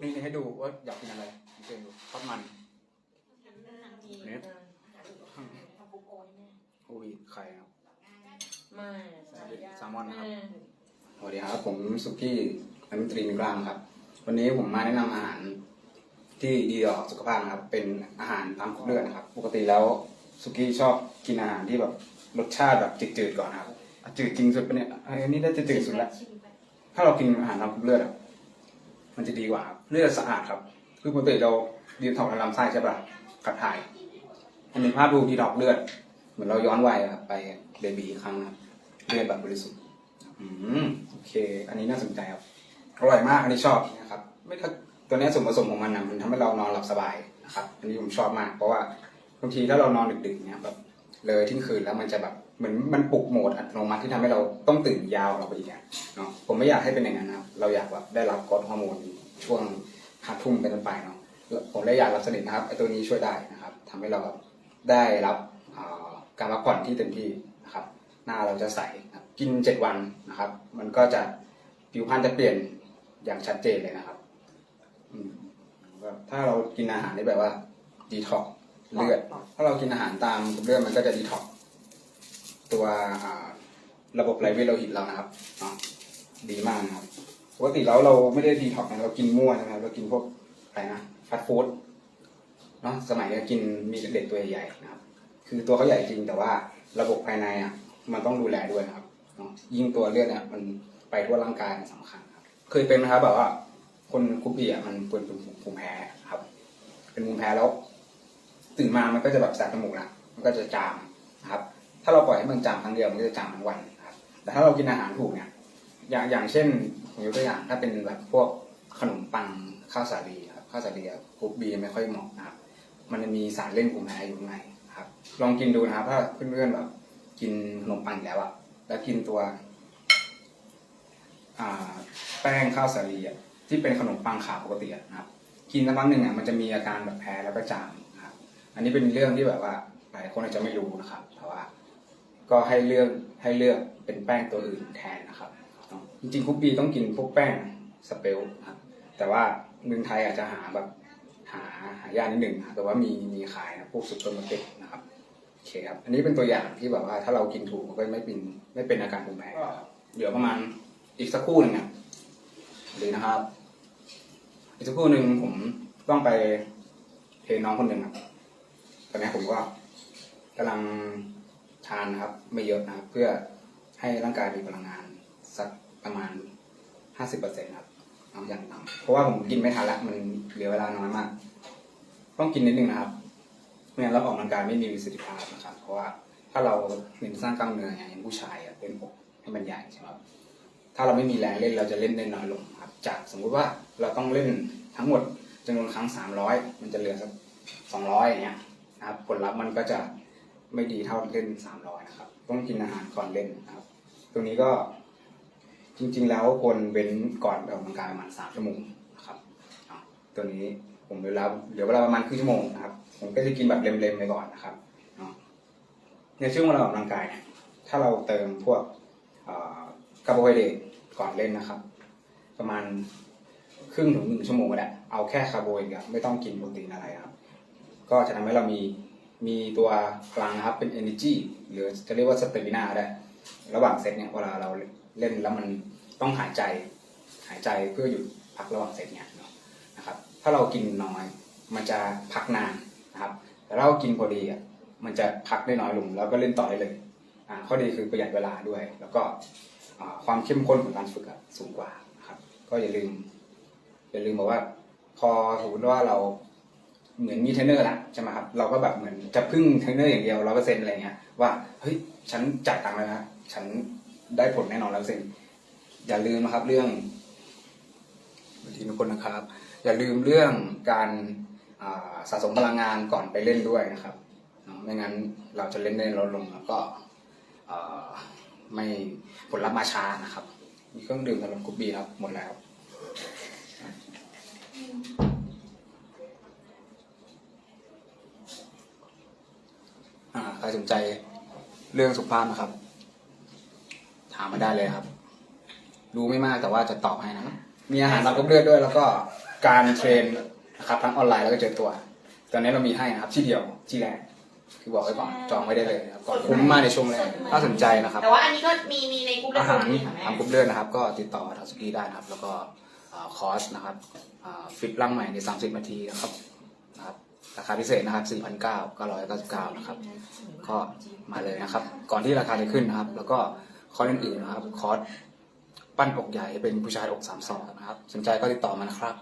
นี่นี่ให้ดูว่าอยากกินอะไรเชิญดูทอดมันเนี่ยทำปุ๊กโอ้ยแม่อุ้ยไข่ครับไม่แซลมอนนะครับสวัสดีครับ ผมสุกี้นักดนตรีมิกลางครับ วันนี้ผมมาแนะนำอาหารที่ดีต่อสุขภาพนะครับ เป็นอาหารตามกรุ๊ปเลือดนะครับ ปกติแล้วสุกี้ชอบกินอาหารที่แบบรสชาติแบบจืดๆก่อนนะครับอะจืดจริงสุดปะเนี่ยอันนี้ได้จะจืดสุดแล้วถ้าเรากินอาหารตามกรุ๊ปเลือดอะ มันจะดีกว่าเลือดสะอาดครับคือปกติเราดีท็อกในลำไส้ใช่ปะขับถ่าย อันนี้ภาพดูดีท็อกเลือด เหมือนเราย้อนวัยครับไปเบบีอีกครั้งนะครับเลือดแบบบริสุทธิ์อืมโอเค อันนี้น่าสนใจครับอร่อยมากอันนี้ชอบนะครับ ไม่ถ้าตัวนี้ส่วนผสมของมันนะมันทำให้เรานอนหลับสบายนะครับ อันนี้ผมชอบมาก เพราะว่าบางทีถ้าเรานอนดึกๆเนี้ยแบบเลยที่ยงคืนแล้วมันจะแบบเหมือนมันปลุกโหมดอัตโนมัติที่ทำให้เราต้องตื่นยาวเราไปอีกอะเนาะผมไม่อยากให้เป็นอย่างนั้นนะเราอยากแบบได้รับกรดฮอร์โมน ช่วงห้าทุ่มเป็นต้นไปเนาะแล้วผมเลยอยากหลับสนิทนะครับไอ้ตัวนี้ช่วยได้นะครับทำให้เราแบบได้รับอ่าการพักผ่อนที่เต็มที่นะครับ หน้าเราจะใสครับกินเจ็ดวันนะครับ มันก็จะผิวพรรณจะเปลี่ยนอย่างชัดเจนเลยนะครับอืมแบบถ้าเรากินอาหารได้แบบว่าดีท็อกเลือดถ้าเรากินอาหารตามกรุ๊ปเลือดมันก็จะดีท็อกตัวอ่าระบบไหลเวียนโลหิตเรานะครับเนาะดีมากนะครับ ปกติแล้วเราไม่ได้ดีท็อกนะเรากินมั่วใช่ไหมครับเรากินพวกอะไรนะฟาสต์ฟู้ดเนาะสมัยนี้กินมีเด็กตัวใหญ่ๆนะครับ คือตัวเขาใหญ่จริงแต่ว่าระบบภายในอะมันต้องดูแลด้วยนะครับเนาะยิ่งตัวเลือดเนี่ยมันไปทั่วร่างกายมันสำคัญครับเคยเป็นไหมครับแบบว่า คนคุปปี้อะมันเป็นภูมิแพ้ครับ เป็นภูมิแพ้แล้วตื่นมามันก็จะแบบแสบจมูกละมันก็จะจามนะครับ ถ้าเราปล่อยให้มันจามครั้งเดียวมันก็จะจามทั้งวันนะครับ แต่ถ้าเรากินอาหารถูกเนี่ยอย่างอย่างเช่น ผมยกตัวอย่างถ้าเป็นแบบพวกขนมปังข้าวสาลีครับข้าวสาลีกรุ๊ปบีไม่ค่อยเหมาะนะครับ มันจะมีสารเล่นภูมิแพ้อยู่ในครับ ลองกินดูนะครับ ถ้าเพื่อนๆแบบกินขนมปังแล้วอะแล้วกินตัวแป้งข้าวสาลีอะที่เป็นขนมปังขาวปกตินะครับ กินสักพักหนึ่งอะมันจะมีอาการแบบแพ้แล้วก็จามครับ อันนี้เป็นเรื่องที่แบบว่าหลายคนอาจจะไม่รู้นะครับ แต่ว่า ก็ให้เลือกให้เลือกเป็นแป้งตัวอื่นแทนนะครับ จริงๆคุกบีต้องกินพวกแป้งสเปลครับ แต่ว่าเมืองไทยอาจจะหาแบบหาหายากนิดหนึ่งแต่ว่ามีมีขายนะพวกซุปเปอร์มาร์เก็ตนะครับโอเคครับ อันนี้เป็นตัวอย่างที่แบบว่าถ้าเรากินถูกมันก็ไม่เป็นไม่เป็นอาการภูมิแพ้เดี๋ยวประมาณอีกสักครู่หนึ่งเนี่ยดีนะครับ อีกสักครู่หนึ่งผมต้องไปเทน้องคนหนึ่งครับตอนนี้ผมก็กำลังทานนะครับ ไม่เยอะนะครับ เพื่อให้ร่างกายมีพลังงานสัก ประมาณห้าสิบเปอร์เซ็นต์ครับเอาอย่างต่ำเพราะว่าผมกินไม่ทันละมันเหลือเวลาน้อยมาก ต้องกินนิดนึงนะครับไม่งั้นเราออกกำลังกายไม่มีประสิทธิภาพนะครับ เพราะว่าถ้าเราเน้นสร้างกล้ามเนื้ออย่างผู้ชายอะเป็นอกให้มันใหญ่ใช่ไหมครับถ้าเราไม่มีแรงเล่นเราจะเล่นได้น้อยลงครับจากสมมุติว่าเราต้องเล่นทั้งหมดจำนวนครั้งสามร้อยมันจะเหลือสักสองร้อยอย่างเงี้ยนะครับผลลัพธ์มันก็จะไม่ดีเท่าเล่นสามร้อยนะครับ ต้องกินอาหารก่อนเล่นนะครับ ตรงนี้ก็ จริง ๆ แล้วควรเว้นก่อนออกกำลังกายประมาณสามชั่วโมงนะครับตัวนี้ผมเหลือเวลาเหลือเวลาประมาณครึ่งชั่วโมงนะครับผมก็จะกินแบบเล็มๆไปก่อนนะครับในช่วงเวลาออกกำลังกายเนี่ยถ้าเราเติมพวกคาร์โบไฮเดรตก่อนเล่นนะครับ ประมาณครึ่งถึงหนึ่งชั่วโมงก็ได้เอาแค่คาร์โบไฮเดรตไม่ต้องกินโปรตีนอะไรครับ ก็จะทำให้เรามีมีตัวพลังนะครับเป็น energy หรือจะเรียกว่าสเตมินาได้ ระหว่างเซตเนี่ยเวลาเราเล่นแล้วมัน ต้องหายใจหายใจเพื่อหยุดพักระหว่างเซตเนี่ยเนาะนะครับ ถ้าเรากินน้อยมันจะพักนานนะครับ แต่ถ้าเรากินพอดีอะมันจะพักได้น้อยลงแล้วก็เล่นต่อได้เลยอ่าข้อดีคือประหยัดเวลาด้วย แล้วก็ความเข้มข้นของการฝึกอะสูงกว่านะครับ ก็อย่าลืมอย่าลืมบอกว่า พอสมมติว่าเราเหมือนมีเทรนเนอร์ละใช่ไหมครับเราก็แบบเหมือนจะพึ่งเทรนเนอร์อย่างเดียวร้อยเปอร์เซ็นต์อะไรเงี้ยว่าเฮ้ยฉันจ่ายตังค์แล้วนะฉันได้ผลแน่นอนร้อยเปอร์เซ็นต์ อย่าลืมนะครับเรื่องบางทีทุกคนนะครับ อย่าลืมเรื่องการาสะสมพลังงานก่อนไปเล่นด้วยนะครับไม่งั้นเราจะเล่นได้ลดลงแล้วก็ไม่ผลลัพธ์มาช้านะครับ มีเครื่องดื่มสำหรับกรุ๊ปบีครับหมดแล้วใครสนใจเรื่องสุขภาพนะครับ ถามมาได้เลยครับ รู้ไม่มากแต่ว่าจะตอบให้นะครับมีอาหารตามกรุ๊ปเลือดด้วย แล้วก็การเทรนนะครับทั้งออนไลน์แล้วก็เจอตัว ตอนนี้เรามีให้นะครับที่เดียวที่แรกคือบอกไว้ก่อนจองไว้ได้เลยนะครับก่อนคุ้มมากในช่วงแรกถ้าสนใจนะครับ แต่ว่าอันนี้ก็มีมีในกลุ่มอาหารมีค่ะแม่ทางกรุ๊ปเลือดนะครับ ก็ติดต่อทางสกีได้นะครับ แล้วก็เอ่อคอร์สนะครับเอ่อฟิตร่างใหม่ใน 30 นาทีนะครับนะครับราคาพิเศษนะครับ 4,999นะครับ ก็มาเลยนะครับ ก่อนที่ราคาจะขึ้นนะครับ แล้วก็คอร์สอื่นๆนะครับ คอร์ส ปั้นอกใหญ่เป็นผู้ชายอกสามศอกนะครับ สนใจก็ติดต่อมานะครับ